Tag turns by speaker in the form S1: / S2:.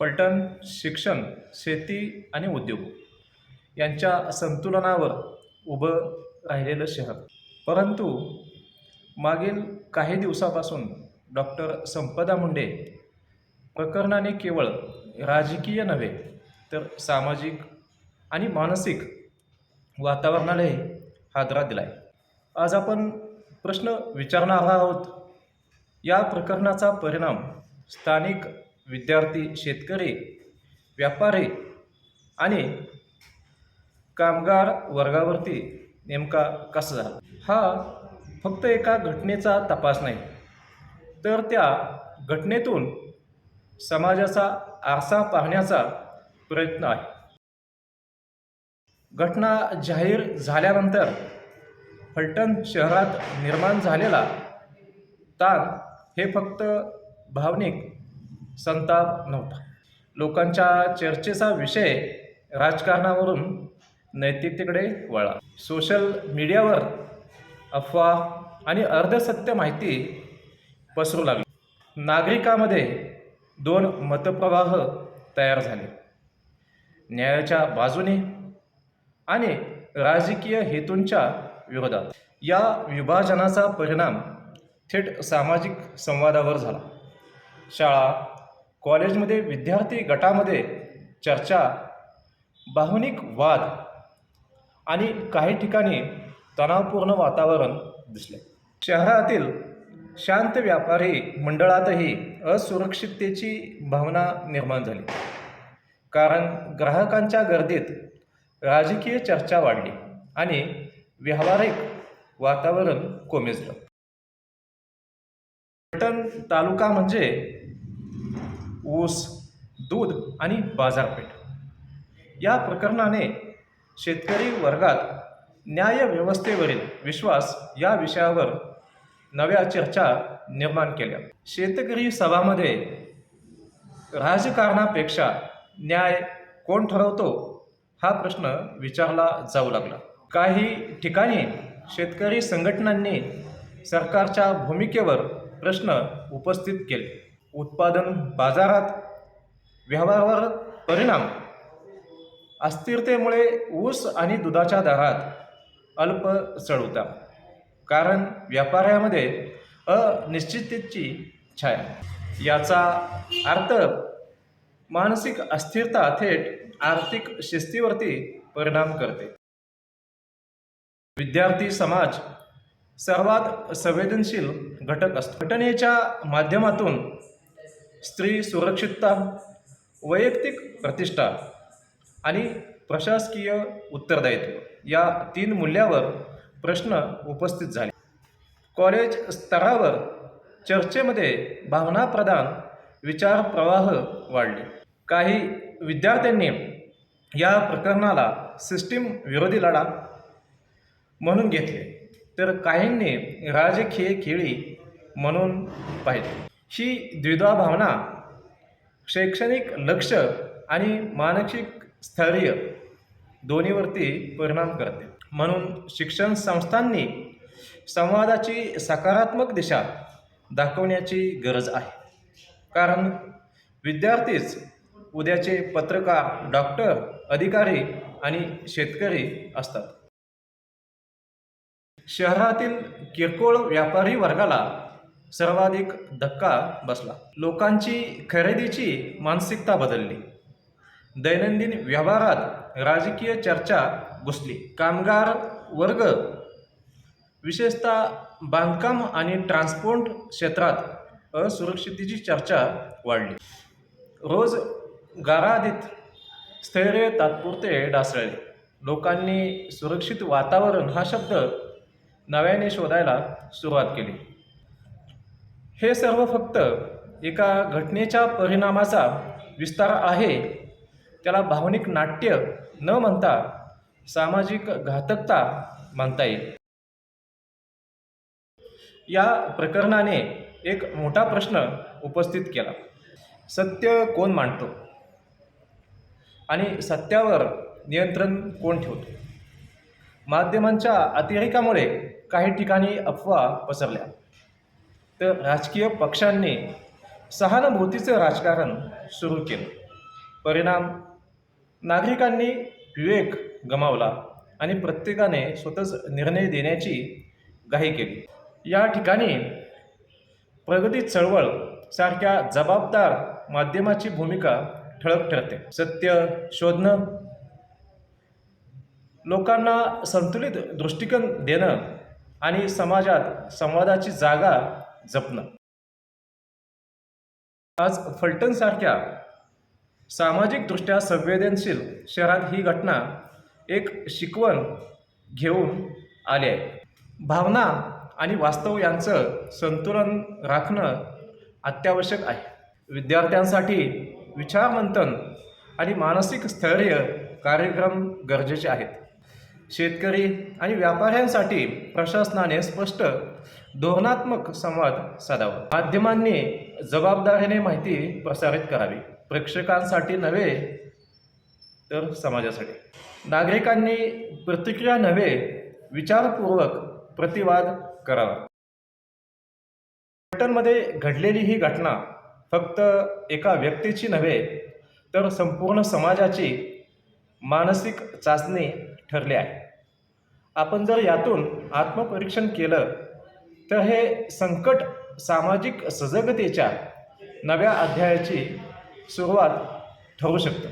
S1: फलटण शिक्षण शेती आणि उद्योग यांच्या संतुलनावर उभं राहिलेलं शहर. परंतु मागील काही दिवसापासून डॉक्टर संपदा मुंडे प्रकरणाने केवळ राजकीय नव्हे तर सामाजिक आणि मानसिक वातावरणालाही हादरा दिला आहे आज आपण प्रश्न विचारणार आहोत या प्रकरणाचा परिणाम स्थानिक विद्यार्थी शेतकरी व्यापारी आणि कामगार वर्गावरती नेमका कसा झाला? हा फक्त एका घटनेचा तपास नाही तर त्या घटनेतून समाजाचा आरसा पाहण्याचा प्रयत्न आहे. घटना जाहीर झाल्यानंतर फलटण शहरात निर्माण झालेला ताण हे फक्त भावनिक संताप नव्हता. लोकांच्या चर्चेचा विषय राजकारणावरून नैतिकतेकडे वळा. सोशल मीडियावर अफवा आणि अर्धसत्य माहिती पसरू लागली. नागरिकामध्ये दोन मतप्रवाह तयार झाले. न्यायाच्या बाजूने आणि राजकीय हेतूंच्या विरोधात. या विभाजनाचा परिणाम थेट सामाजिक संवादावर झाला. शाळा कॉलेजमध्ये विद्यार्थी गटामध्ये चर्चा भावनिक वाद आणि काही ठिकाणी तणावपूर्ण वातावरण दिसले. शहरातील शांत व्यापारी मंडळातही असुरक्षिततेची भावना निर्माण झाली. कारण ग्राहकांच्या गर्दीत राजकीय चर्चा वाढली आणि व्यावहारिक वातावरण कोमेजलं. पटण तालुका म्हणजे ऊस दूध आणि बाजारपेठ. या प्रकरणाने शेतकरी वर्गात न्यायव्यवस्थेवरील विश्वास या विषयावर नव्या चर्चा निर्माण केल्या. शेतकरी सभामध्ये राजकारणापेक्षा न्याय कोण ठरवतो हा प्रश्न विचारला जाऊ लागला. काही ठिकाणी शेतकरी संघटनांनी सरकारच्या भूमिकेवर प्रश्न उपस्थित केले. उत्पादन बाजारात व्यवहारावर परिणाम. अस्थिरतेमुळे ऊस आणि दुधाच्या दरात अल्प चढउतार. कारण व्यापाऱ्यामध्ये अनिश्चिततेची छाया. याचा अर्थ मानसिक अस्थिरता थेट आर्थिक शिस्तीवरती परिणाम करते. विद्यार्थी समाज सर्वात संवेदनशील घटक असतो. घटनेच्या माध्यमातून स्त्री सुरक्षितता वैयक्तिक प्रतिष्ठा आणि प्रशासकीय उत्तरदायित्व या तीन मूल्यावर प्रश्न उपस्थित झाले. कॉलेज स्तरावर चर्चेमध्ये भावनाप्रधान विचार प्रवाह वाढले. काही विद्यार्थ्यांनी या प्रकरणाला सिस्टीम विरोधी लढा म्हणून घेतले तर काहींनी राजकीय खेळी म्हणून पाहिले. ही द्विधा भावना शैक्षणिक लक्ष आणि मानसिक स्थैर्य दोन्हीवरती परिणाम करते. म्हणून शिक्षण संस्थांनी संवादाची सकारात्मक दिशा दाखवण्याची गरज आहे. कारण विद्यार्थीच उद्याचे पत्रकार डॉक्टर अधिकारी आणि शेतकरी असतात. शहरातील किरकोळ व्यापारी वर्गाला सर्वाधिक धक्का बसला. लोकांची खरेदीची मानसिकता बदलली. दैनंदिन व्यवहारात राजकीय चर्चा घुसली. कामगार वर्ग विशेषतः बांधकाम आणि ट्रान्सपोर्ट क्षेत्रात असुरक्षितेची चर्चा वाढली. रोज गाराधीत स्थैर्य तात्पुरते ढासळले. लोकांनी सुरक्षित वातावरण हा शब्द नव्याने शोधायला सुरुवात केली. हे सर्व फक्त एका घटनेच्या परिणामाचा विस्तार आहे. त्याला भावनिक नाट्य न म्हणता सामाजिक घातकता म्हणता येईल. या प्रकरणाने एक मोठा प्रश्न उपस्थित केला. सत्य कोण मांडतो? आणि सत्यावर नियंत्रण कोण ठेवतो? माध्यमांच्या अतिरेकामुळे काही ठिकाणी अफवा पसरल्या. तर राजकीय पक्षांनी सहानुभूतीचं राजकारण सुरू केलं. परिणाम नागरिकांनी विवेक गमावला आणि प्रत्येकाने स्वतःच निर्णय देण्याची घाई केली. या ठिकाणी प्रगती चळवळ सारख्या जबाबदार माध्यमाची भूमिका ठळक ठरते. सत्य शोधणं लोकांना संतुलित दृष्टिकोन देणं आणि समाजात संवादाची जागा जपणं. आज फलटणसारख्या सामाजिकदृष्ट्या संवेदनशील शहरात ही घटना एक शिकवण घेऊन आली आहे. भावना आणि वास्तव यांचं संतुलन राखणं अत्यावश्यक आहे. विद्यार्थ्यांसाठी विचारमंथन आणि मानसिक स्थैर्य कार्यक्रम गरजेचे आहेत. शेतकरी आणि व्यापाऱ्यांसाठी प्रशासनाने स्पष्ट धोरणात्मक संवाद साधावा. माध्यमांनी जबाबदारीने माहिती प्रसारित करावी. प्रेक्षकांसाठी नव्हे तर समाजासाठी. नागरिकांनी प्रतिक्रिया नव्हे विचारपूर्वक प्रतिवाद करावा. ब्रिटनमध्ये घडलेली ही घटना फक्त एका व्यक्तीची नव्हे तर संपूर्ण समाजाची मानसिक चाचणी ठरली आहे. आपण जर यातून आत्मपरीक्षण केलं तर हे संकट सामाजिक सजगतेच्या नव्या अध्यायाची सुरुवात ठरू शकतं.